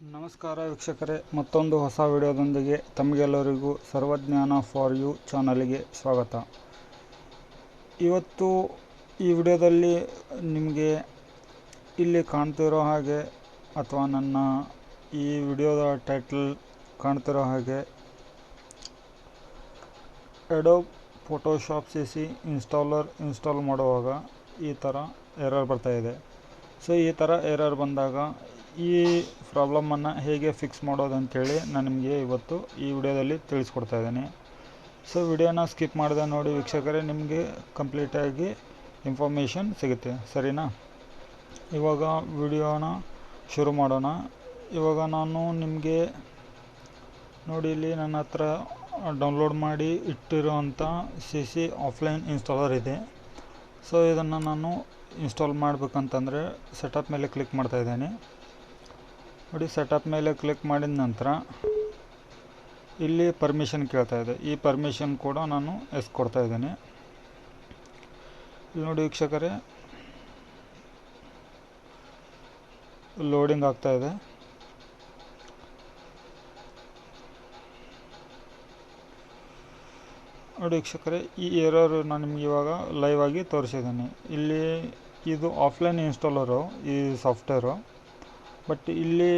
ನಮಸ್ಕಾರ ವೀಕ್ಷಕರೇ, ಮತ್ತೊಂದು ಹೊಸ ವಿಡಿಯೋದೊಂದಿಗೆ ತಮಗೆಲ್ಲರಿಗೂ ಸರ್ವಜ್ಞಾನ ಫಾರ್ ಯು ಚಾನಲ್ಗೆ ಸ್ವಾಗತ. ಇವತ್ತು ಈ ವಿಡಿಯೋದಲ್ಲಿ ನಿಮಗೆ ಇಲ್ಲಿ ಕಾಣ್ತಿರೋ ಹಾಗೆ ಅಥವಾ ನನ್ನ ಈ ವಿಡಿಯೋದ ಟೈಟಲ್ ಕಾಣ್ತಿರೋ ಹಾಗೆ Adobe Photoshop C C installer install ಮಾಡುವಾಗ ಈ ಥರ ಎರರ್ ಬರ್ತಾಯಿದೆ ಸೊ ಈ ಥರ ಎರರ್ ಬಂದಾಗ ಈ ಪ್ರಾಬ್ಲಮನ್ನು ಹೇಗೆ ಫಿಕ್ಸ್ ಮಾಡೋದು ಅಂಥೇಳಿ ನಾನು ನಿಮಗೆ ಇವತ್ತು ಈ ವಿಡಿಯೋದಲ್ಲಿ ತಿಳಿಸ್ಕೊಡ್ತಾ ಇದ್ದೀನಿ. ಸೊ ವಿಡಿಯೋನ ಸ್ಕಿಪ್ ಮಾಡಿದೆ ನೋಡಿ ವೀಕ್ಷಕರೇ, ನಿಮಗೆ ಕಂಪ್ಲೀಟಾಗಿ ಇನ್ಫಾರ್ಮೇಷನ್ ಸಿಗುತ್ತೆ. ಸರಿನಾ? ಇವಾಗ ವಿಡಿಯೋನ ಶುರು ಮಾಡೋಣ. ಇವಾಗ ನಾನು ನಿಮಗೆ ನೋಡಿ ಇಲ್ಲಿ ನನ್ನ ಹತ್ರ ಡೌನ್ಲೋಡ್ ಮಾಡಿ ಇಟ್ಟಿರುವಂಥ ಸಿ ಸಿ ಆಫ್ಲೈನ್ ಇನ್ಸ್ಟಾಲರ್ ಇದೆ. ಸೊ ಇದನ್ನು ನಾನು ಇನ್ಸ್ಟಾಲ್ ಮಾಡಬೇಕಂತಂದರೆ ಸೆಟಪ್ ಮೇಲೆ ಕ್ಲಿಕ್ ಮಾಡ್ತಾ ಇದ್ದೇನೆ. ನೋಡಿ ಸೆಟಪ್ ಮೇಲೆ ಕ್ಲಿಕ್ ಮಾಡಿದ ನಂತರ ಇಲ್ಲಿ ಪರ್ಮಿಷನ್ ಕೇಳ್ತಾ ಇದೆ. ಈ ಪರ್ಮಿಷನ್ ಕೂಡ ನಾನು ಎಸ್ ಕೊಡ್ತಾ ಇದ್ದೀನಿ. ಇಲ್ಲಿ ನೋಡಿ ವೀಕ್ಷಕರೇ ಲೋಡಿಂಗ್ ಆಗ್ತಾ ಇದೆ. ನೋಡಿ ವೀಕ್ಷಕರೇ, ಈ ಎರರ್ ನಾನು ನಿಮ್ಗೆ ಇವಾಗ ಲೈವ್ ಆಗಿ ತೋರಿಸಿದ್ದೀನಿ. ಇಲ್ಲಿ ಇದು ಆಫ್ಲೈನ್ ಇನ್ಸ್ಟಾಲರು ಈ ಸಾಫ್ಟ್ವೇರು ಬಟ್ ಇಲ್ಲಿ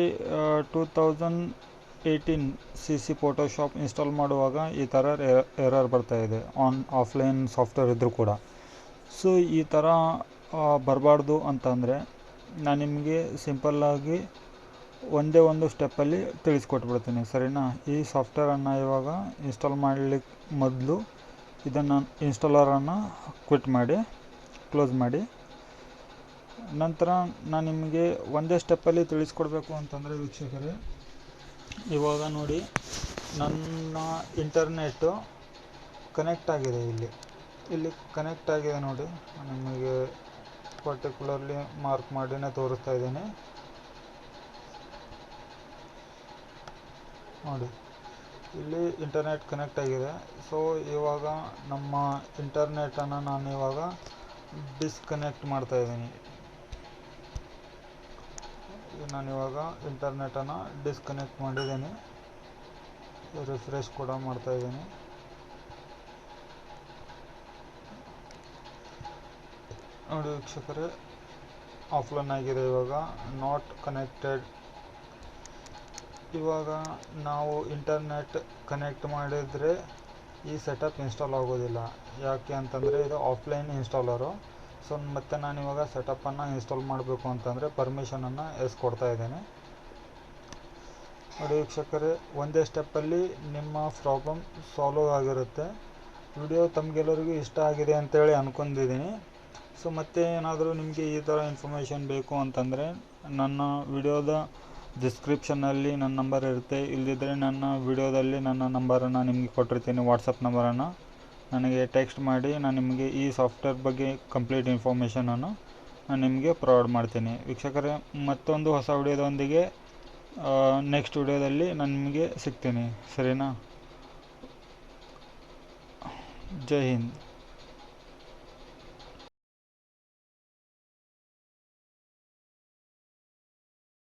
two thousand eighteen C C Photoshop install ಮಾಡುವಾಗ ಈ ಥರ ಎರರ್ ಬರ್ತಾ ಇದೆ. ಆನ್ ಆಫ್ಲೈನ್ ಸಾಫ್ಟ್ವೇರ್ ಇದ್ದರೂ ಕೂಡ. ಸೊ ಈ ಥರ ಬರಬಾರ್ದು ಅಂತಂದರೆ ನಾನು ನಿಮಗೆ ಸಿಂಪಲ್ಲಾಗಿ ಒಂದೇ ಒಂದು ಸ್ಟೆಪ್ಪಲ್ಲಿ ತಿಳಿಸ್ಕೊಟ್ಬಿಡ್ತೀನಿ. ಸರಿನಾ? ಈ ಸಾಫ್ಟ್ವೇರನ್ನು ಇವಾಗ ಇನ್ಸ್ಟಾಲ್ ಮಾಡಲಿಕ್ಕೆ ಮೊದಲು ಇದನ್ನು ಇನ್ಸ್ಟಾಲರನ್ನು ಕ್ವಿಟ್ ಮಾಡಿ ಕ್ಲೋಸ್ ಮಾಡಿ. ನಂತರ ನಾನು ನಿಮಗೆ ಒಂದೇ ಸ್ಟೆಪ್ಪಲ್ಲಿ ತಿಳಿಸ್ಕೊಡ್ಬೇಕು ಅಂತಂದರೆ ವೀಕ್ಷಕರೇ, ಇವಾಗ ನೋಡಿ, ನನ್ನ ಇಂಟರ್ನೆಟ್ಟು ಕನೆಕ್ಟ್ ಆಗಿದೆ ಇಲ್ಲಿ. ಇಲ್ಲಿ ಕನೆಕ್ಟ್ ಆಗಿದೆ ನೋಡಿ. ನಿಮಗೆ ಪರ್ಟಿಕ್ಯುಲರ್ಲಿ ಮಾರ್ಕ್ ಮಾಡಿನೇ ತೋರಿಸ್ತಾ ಇದ್ದೀನಿ. ನೋಡಿ, ಇಲ್ಲಿ ಇಂಟರ್ನೆಟ್ ಕನೆಕ್ಟ್ ಆಗಿದೆ. ಸೊ ಇವಾಗ ನಮ್ಮ ಇಂಟರ್ನೆಟನ್ನು ನಾನು ಇವಾಗ ಡಿಸ್ಕನೆಕ್ಟ್ ಮಾಡ್ತಾ ಇದ್ದೀನಿ. ನಾನು ಇವಾಗ ಇಂಟರ್ನೆಟನ್ನು ಡಿಸ್ಕನೆಕ್ಟ್ ಮಾಡಿದ್ದೀನಿ. ರಿಫ್ರೆಶ್ ಕೂಡ ಮಾಡ್ತಾ ಇದ್ದೀನಿ. ನೋಡಿ ವೀಕ್ಷಕರೇ, ಆಫ್ಲೈನ್ ಆಗಿದೆ ಇವಾಗ, ನಾಟ್ ಕನೆಕ್ಟೆಡ್. ಇವಾಗ ನಾವು ಇಂಟರ್ನೆಟ್ ಕನೆಕ್ಟ್ ಮಾಡಿದರೆ ಈ ಸೆಟಪ್ ಇನ್ಸ್ಟಾಲ್ ಆಗೋದಿಲ್ಲ. ಯಾಕೆ ಅಂತಂದರೆ ಇದು ಆಫ್ಲೈನ್ ಇನ್ಸ್ಟಾಲರು. ಸೊ ಮತ್ತು ನಾನು ಇವಾಗ ಸೆಟಪ್ಪನ್ನು ಇನ್ಸ್ಟಾಲ್ ಮಾಡಬೇಕು ಅಂತಂದರೆ ಪರ್ಮಿಷನನ್ನು ಎಸ್ ಕೊಡ್ತಾ ಇದ್ದೇನೆ. ನೋಡಿ ವೀಕ್ಷಕರೇ, ಒಂದೇ ಸ್ಟೆಪ್ಪಲ್ಲಿ ನಿಮ್ಮ ಪ್ರಾಬ್ಲಮ್ ಸಾಲ್ವ್ ಆಗಿರುತ್ತೆ. ವಿಡಿಯೋ ತಮಗೆಲ್ಲರಿಗೂ ಇಷ್ಟ ಆಗಿದೆ ಅಂತೇಳಿ ಅಂದ್ಕೊಂಡಿದ್ದೀನಿ ಸೊ ಮತ್ತೆ ಏನಾದರೂ ನಿಮಗೆ ಈ ಥರ ಇನ್ಫಾರ್ಮೇಷನ್ ಬೇಕು ಅಂತಂದರೆ ನನ್ನ ವಿಡಿಯೋದ ಡಿಸ್ಕ್ರಿಪ್ಷನ್ನಲ್ಲಿ ನನ್ನ ನಂಬರ್ ಇರುತ್ತೆ. ಇಲ್ಲದಿದ್ದರೆ ನನ್ನ ವಿಡಿಯೋದಲ್ಲಿ ನನ್ನ ನಂಬರನ್ನು ನಿಮಗೆ ಕೊಟ್ಟಿರ್ತೀನಿ ವಾಟ್ಸಪ್ ನಂಬರನ್ನು ನನಗೆ ಟೆಕ್ಸ್ಟ್ ಮಾಡಿ ನಾನು ನಿಮಗೆ ಈ ಸಾಫ್ಟ್ವೇರ್ ಬಗ್ಗೆ ಕಂಪ್ಲೀಟ್ ಇನ್ಫಾರ್ಮೇಷನನ್ನು ನಾನು ನಿಮಗೆ ಪ್ರೊವೈಡ್ ಮಾಡ್ತೀನಿ. ವೀಕ್ಷಕರೇ, ಮತ್ತೊಂದು ಹೊಸ ವಿಡಿಯೋದೊಂದಿಗೆ ನೆಕ್ಸ್ಟ್ ವಿಡಿಯೋದಲ್ಲಿ ನಾನು ನಿಮಗೆ ಸಿಗ್ತೀನಿ. ಸರಿನಾ? ಜೈ ಹಿಂದ್.